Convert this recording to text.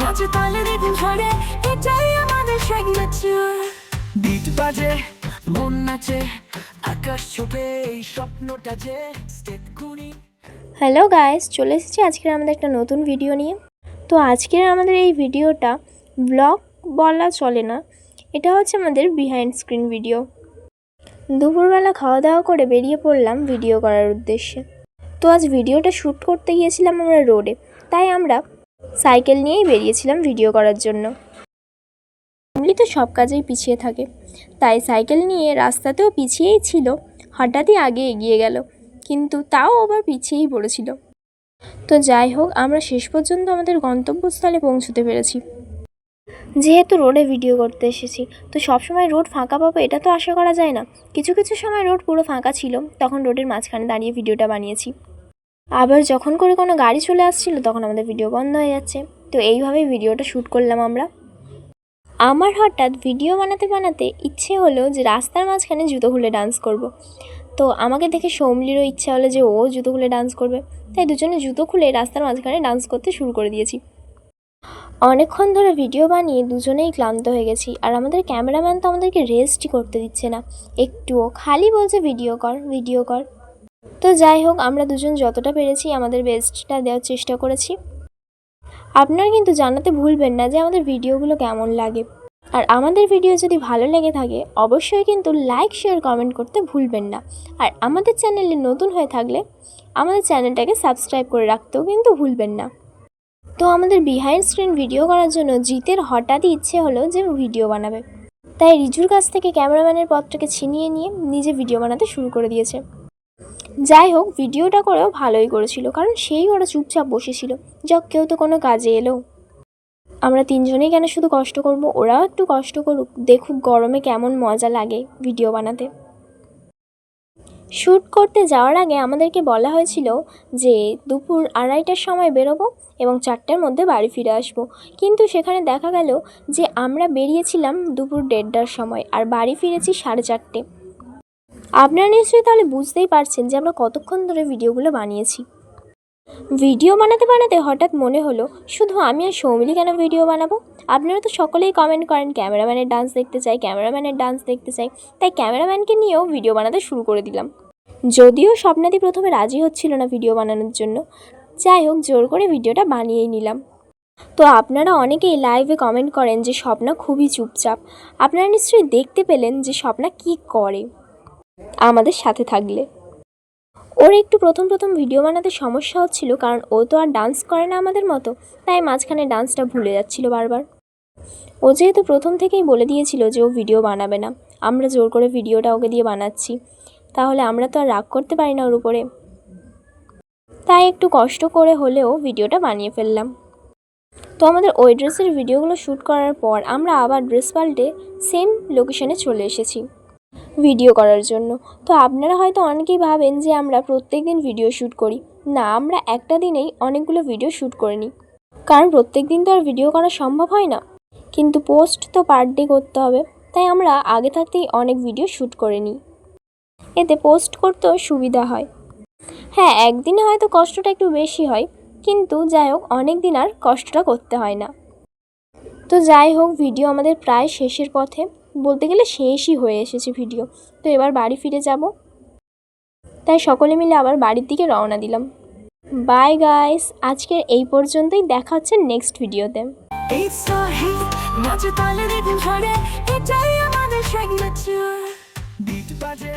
নাচে তালে ঝরে এটাই আমাদের সিগনেচার বিট বাজে মন নাচে আকাশ ছোপে এই স্বপ্নটা যে স্টেপ গুনি হ্যালো গাইস চলে এসেছি আজকের আমাদের একটা নতুন ভিডিও নিয়ে। তো আজকের আমাদের এই ভিডিওটা ব্লগ বলা চলে না এটা হচ্ছে আমাদের বিহাইন্ড স্ক্রিন ভিডিও দুপুরবেলা খাওয়া দাওয়া করে বেরিয়ে পড়লাম ভিডিও করার উদ্দেশ্যে। তো আজ ভিডিওটা শ্যুট করতে গিয়েছিলাম আমরা রোডে তাই আমরা সাইকেল নিয়েই বেরিয়েছিলাম ভিডিও করার জন্য। এমনি তো সব কাজেই পিছিয়ে থাকে। তাই সাইকেল নিয়ে রাস্তাতেও পিছিয়েই ছিল, হঠাৎই আগে এগিয়ে গেল। কিন্তু তাও আবার পিছিয়েই পড়েছিল। তো যাই হোক, আমরা শেষ পর্যন্ত আমাদের গন্তব্যস্থলে পৌঁছতে পেরেছি। যেহেতু রোডে ভিডিও করতে এসেছি, তো সবসময় রোড ফাঁকা পাবো এটা তো আশা করা যায় না। কিছু কিছু সময় রোড পুরো ফাঁকা ছিল, তখন রোডের মাঝখানে দাঁড়িয়ে ভিডিওটা বানিয়েছি। আবার যখন করে কোনো গাড়ি চলে আসছিল, তখন আমাদের ভিডিও বন্ধ হয়ে যাচ্ছে। তো এইভাবেই ভিডিওটা শ্যুট করলাম আমরা। আমার হঠাৎ ভিডিও বানাতে বানাতে ইচ্ছে হলো যে রাস্তার মাঝখানে জুতো খুলে ডান্স করব। তো আমাকে দেখে সৌমলিরও ইচ্ছা হলো যে ও জুতো খুলে ডান্স করবে। তাই দুজনে জুতো খুলে রাস্তার মাঝখানে ডান্স করতে শুরু করে দিয়েছি। অনেকক্ষণ ধরে ভিডিও বানিয়ে দুজনেই ক্লান্ত হয়ে গেছি। আর আমাদের ক্যামেরাম্যান তো আমাদেরকে রেস্টই করতে দিচ্ছে না। একটুও খালি বলছে ভিডিও কর ভিডিও কর। তো যাই হোক, আমরা দুজন যতটা পেরেছি আমাদের বেস্টটা দেওয়ার চেষ্টা করেছি। আপনারা কিন্তু জানাতে ভুলবেন না যে আমাদের ভিডিওগুলো কেমন লাগে। আর আমাদের ভিডিও যদি ভালো লেগে থাকে, অবশ্যই কিন্তু লাইক শেয়ার কমেন্ট করতে ভুলবেন না। আর আমাদের চ্যানেলে নতুন হয়ে থাকলে, আমাদের চ্যানেলটাকে সাবস্ক্রাইব করে রাখতেও কিন্তু ভুলবেন না। তো আমাদের বিহাইন্ড স্ক্রিন ভিডিও করার জন্য জিতের হঠাৎই ইচ্ছে হলো যে ভিডিও বানাবে। তাই রিজুর কাছ থেকে ক্যামেরাম্যানের পথটাকে ছিনিয়ে নিয়ে নিজে ভিডিও বানাতে শুরু করে দিয়েছে। যাই হোক, ভিডিওটা করেও ভালোই করেছিল, কারণ সেই ওরা চুপচাপ বসেছিল। যাক, কেউ তো কোনো কাজে এলো। আমরা তিনজনেই কেন শুধু কষ্ট করব? ওরাও একটু কষ্ট করুক। দেখুক গরমে কেমন মজা লাগে ভিডিও বানাতে। শ্যুট করতে যাওয়ার আগে আমাদেরকে বলা হয়েছিল যে, দুপুর আড়াইটার সময় বেরোবো এবং চারটার মধ্যে বাড়ি ফিরে আসব। কিন্তু সেখানে দেখা গেল যে, আমরা বেরিয়েছিলাম দুপুর দেড়টার সময়, আর বাড়ি ফিরেছি সাড়ে চারটে। আপনারা নিশ্চয়ই তাহলে বুঝতেই পারছেন যে আমরা কতক্ষণ ধরে ভিডিওগুলো বানিয়েছি। ভিডিও বানাতে বানাতে হঠাৎ মনে হলো, শুধু আমি আর সৌমিলি কেন ভিডিও বানাবো? আপনারা তো সকলেই কমেন্ট করেন, ক্যামেরাম্যানের ডান্স দেখতে চাই, ক্যামেরাম্যানের ডান্স দেখতে চাই। তাই ক্যামেরাম্যানকে নিয়েও ভিডিও বানাতে শুরু করে দিলাম। যদিও স্বপ্নাদি প্রথমে রাজি হচ্ছিল না ভিডিও বানানোর জন্য, যাই হোক, জোর করে ভিডিওটা বানিয়েই নিলাম। তো আপনারা অনেকেই লাইভে কমেন্ট করেন যে স্বপ্না খুবই চুপচাপ। আপনারা নিশ্চয়ই দেখতে পেলেন যে স্বপ্না কী করে। আমাদের সাথে থাকলে। ওর একটু প্রথম প্রথম ভিডিও বানাতে সমস্যা হচ্ছিল, কারণ ও তো আর ডান্স করে না আমাদের মতো, তাই মাঝখানে ডান্সটা ভুলে যাচ্ছিল বারবার। ও যেহেতু প্রথম থেকেই বলে দিয়েছিল যে ও ভিডিও বানাবে না, আমরা জোর করে ভিডিওটা ওকে দিয়ে বানাচ্ছি, তাহলে আমরা তো আর রাগ করতে পারি না ওর উপরে। তাই একটু কষ্ট করে হলেও ভিডিওটা বানিয়ে ফেললাম। তো আমাদের ওই ড্রেসের ভিডিওগুলো শ্যুট করার পর আমরা আবার ড্রেস পাল্টে সেম লোকেশনে চলে এসেছি। ভিডিও করার জন্য। তো আপনারা হয়তো অনেকেই ভাবেন যে আমরা প্রত্যেক দিন ভিডিও শ্যুট করি। না, আমরা একটা দিনেই অনেকগুলো ভিডিও শ্যুট করে নিই। কারণ প্রত্যেক দিন তো আর ভিডিও করা সম্ভব হয় না। কিন্তু পোস্ট তো পার ডে করতে হবে। তাই আমরা আগে থাকতেই অনেক ভিডিও শ্যুট করে নিই। এতে পোস্ট করতেও সুবিধা হয়। হ্যাঁ একদিনে হয়তো কষ্টটা একটু বেশি হয়। কিন্তু যাই হোক অনেক দিন আর কষ্টটা করতে হয় না। তো যাই হোক ভিডিও আমাদের প্রায় শেষের পথে। বলতে গেলে শেষই হয়ে এসেছে ভিডিও তো এবার বাড়ি ফিরে যাব। তাই সকলে মিলে আবার বাড়ির দিকে রওনা দিলাম। বাই গাইস আজকের এই পর্যন্তই। দেখা হচ্ছে নেক্সট ভিডিওতে নাচে তালে ঝরে, এটাই আমাদের বাজে।